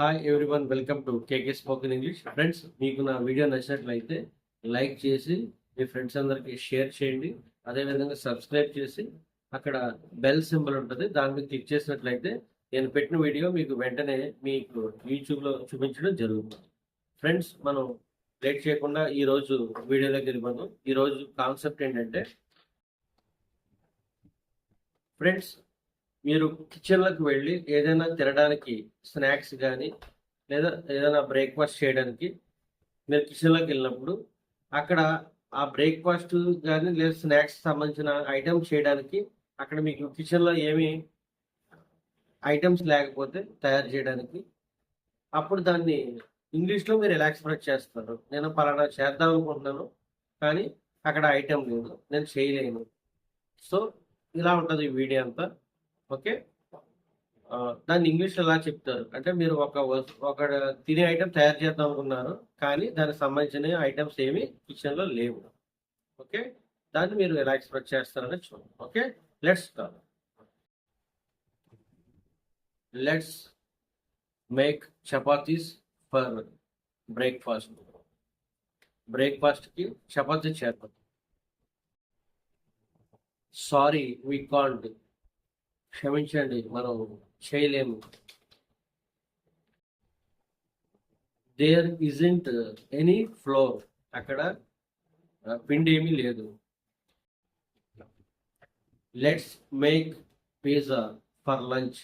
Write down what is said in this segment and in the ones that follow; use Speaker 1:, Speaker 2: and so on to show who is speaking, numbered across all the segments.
Speaker 1: Hi everyone welcome to KK spoken English friends మీకు నా video నచ్చినట్లయితే లైక్ చేసి మీ ఫ్రెండ్స్ అందరికి షేర్ చేయండి. అదేవిధంగా సబ్స్క్రైబ్ చేసి అక్కడ బెల్ సింబల్ ఉంటుంది. దాని మీద క్లిక్ చేసినట్లయితే నేను పెట్టిన వీడియో మీకు వెంటనే మీకు యూట్యూబ్లో చూపించడం జరుగుతుంది. ఫ్రెండ్స్ మనం లేట్ చేయకుండా ఈరోజు వీడియో వీడియోలోకి వెళ్ళిపోదాం. ఈ రోజు కాన్సెప్ట్ ఏంటంటే ఫ్రెండ్స్ మీరు కిచెన్లోకి వెళ్ళి ఏదైనా తినడానికి స్నాక్స్ కానీ లేదా ఏదైనా బ్రేక్ఫాస్ట్ చేయడానికి మీరు కిచెన్లోకి వెళ్ళినప్పుడు అక్కడ ఆ బ్రేక్ఫాస్ట్ కానీ లేదా స్నాక్స్ సంబంధించిన ఐటమ్స్ చేయడానికి అక్కడ మీకు కిచెన్లో ఏమి ఐటమ్స్ లేకపోతే తయారు చేయడానికి అప్పుడు దాన్ని ఇంగ్లీష్లో మీరు ఎలా ఎక్స్ప్రెస్ చేస్తారు. నేను పలానా చేద్దాం అనుకుంటున్నాను కానీ అక్కడ ఐటెం లేదు నేను చేయలేను. సో ఇలా ఉంటుంది ఈ వీడియో అంతా. ఓకే? దాన్ని ఇంగ్లీష్లో ఎలా చెప్తారు? అంటే మీరు ఒక ఒక తినే ఐటెం తయారు చేద్దాం అనుకున్నారు కానీ దానికి సంబంధించిన ఐటమ్స్ ఏమి కిచెన్లో లేవు. ఓకే? దాన్ని మీరు ఎలా ఎక్స్ప్రెస్ చేస్తారని చూడండి. Okay? Let's start let's make chapatis for breakfast బ్రేక్ఫాస్ట్కి చపాతీ చేద్దాం. సారీ వీ కాంట్ క్షమించండి మనం చేయలేము. దేర్ ఇజంట్ ఎనీ ఫ్లోర్ అక్కడ పిండి ఏమీ లేదు. Let's make pizza for lunch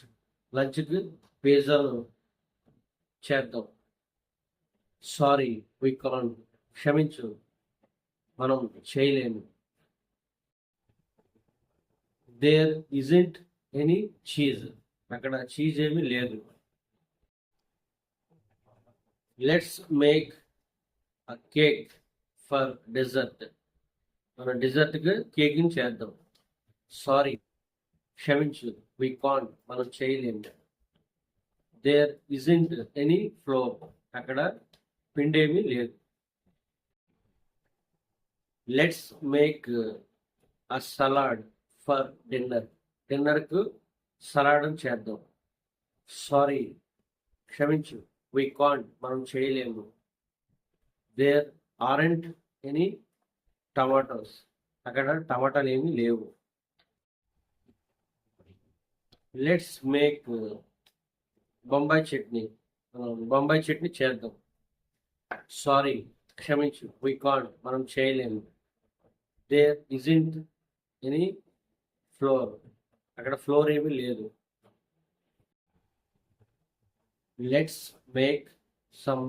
Speaker 1: లంచ్కి పిజ్జాను చేద్దాం. సారీ వి కాన్ క్షమించు మనం చేయలేము. దేర్ ఇజంట్ ఎనీ చీజ్ అక్కడ చీజ్ ఏమీ లేదు. Let's make a cake for dessert మన డెజర్ట్కి కేక్ని చేద్దాం. సారీ క్షమించు వి కాన్ మనం చేయలేము దేర్ ఇజంట్ ఎనీ ఫ్లోర్ అక్కడ పిండి ఏమీ లేదు. Let's make a salad for dinner డిన్నర్కు సలాడం చేద్దాం. సారీ క్షమించు వి కాంట్ మనం చేయలేము. దేర్ ఆరెంట్ ఎనీ టమాటోస్ అక్కడ టమాటాలు ఏమి లేవు. Let's make Bombay chutney. మనం బొంబాయి చట్నీ చేద్దాం. సారీ క్షమించు వి కాంట్ మనం చేయలేము. దేర్ ఇజింట్ ఎనీ ఫ్లోర్ అక్కడ ఫ్లోర్ ఏమీ లేదు. Let's make some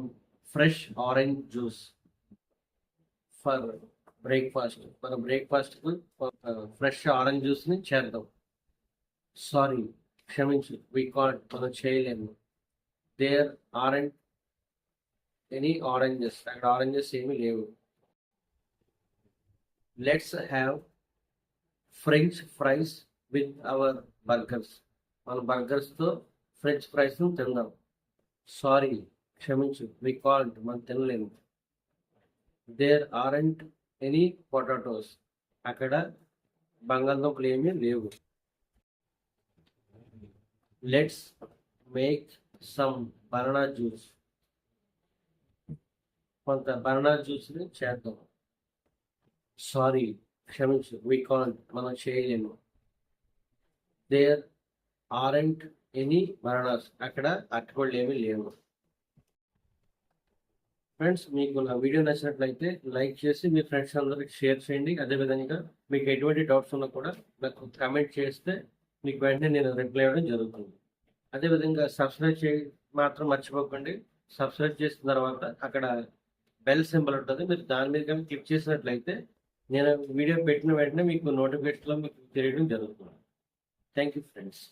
Speaker 1: fresh orange juice for breakfast మన బ్రేక్ఫాస్ట్కు ఫ్రెష్ ఆరెంజ్ జ్యూస్ని చేద్దాం. సారీ క్షమించు వీ కాట్ మనం చేయలేము. దేర్ ఆరెంజ్ ఎనీ ఆరెంజెస్ అక్కడ ఆరెంజెస్ ఏమీ లేవు. Let's have French fries with our burgers మన బర్గర్స్తో ఫ్రెంచ్ ఫ్రైస్ను తిందాం సారీ క్షమించు వి కాల్డ్ మనం తినలేము దేర్ ఆరెంట్ ఎనీ పొటాటోస్ అక్కడ బంగాళదుంపలు ఏమీ లేవు. Let's make some banana juice కొంత బనానా జ్యూస్ని చేద్దాం. సారీ క్షమించు వి కాల్డ్ మనం చేయలేము. దేర్ ఆరెంట్ ఎనీ మరణాస్ అక్కడ అట్టుకోళ్ళు ఏమీ లేవు. ఫ్రెండ్స్ మీకు నా వీడియో నచ్చినట్లయితే లైక్ చేసి మీ ఫ్రెండ్స్ అందరికి షేర్ చేయండి. అదేవిధంగా మీకు ఎటువంటి డౌట్స్ ఉన్నా కూడా నాకు కమెంట్ చేస్తే మీకు వెంటనే నేను రిప్లై ఇవ్వడం జరుగుతుంది. అదేవిధంగా సబ్స్క్రైబ్ చేయ మాత్రం మర్చిపోకండి. సబ్స్క్రైబ్ చేసిన తర్వాత అక్కడ బెల్ సింబల్ ఉంటుంది. మీరు దాని మీద కానీ క్లిక్ చేసినట్లయితే నేను వీడియో పెట్టిన వెంటనే మీకు నోటిఫికేషన్లో మీకు తెలియడం జరుగుతుంది. Thank you, friends.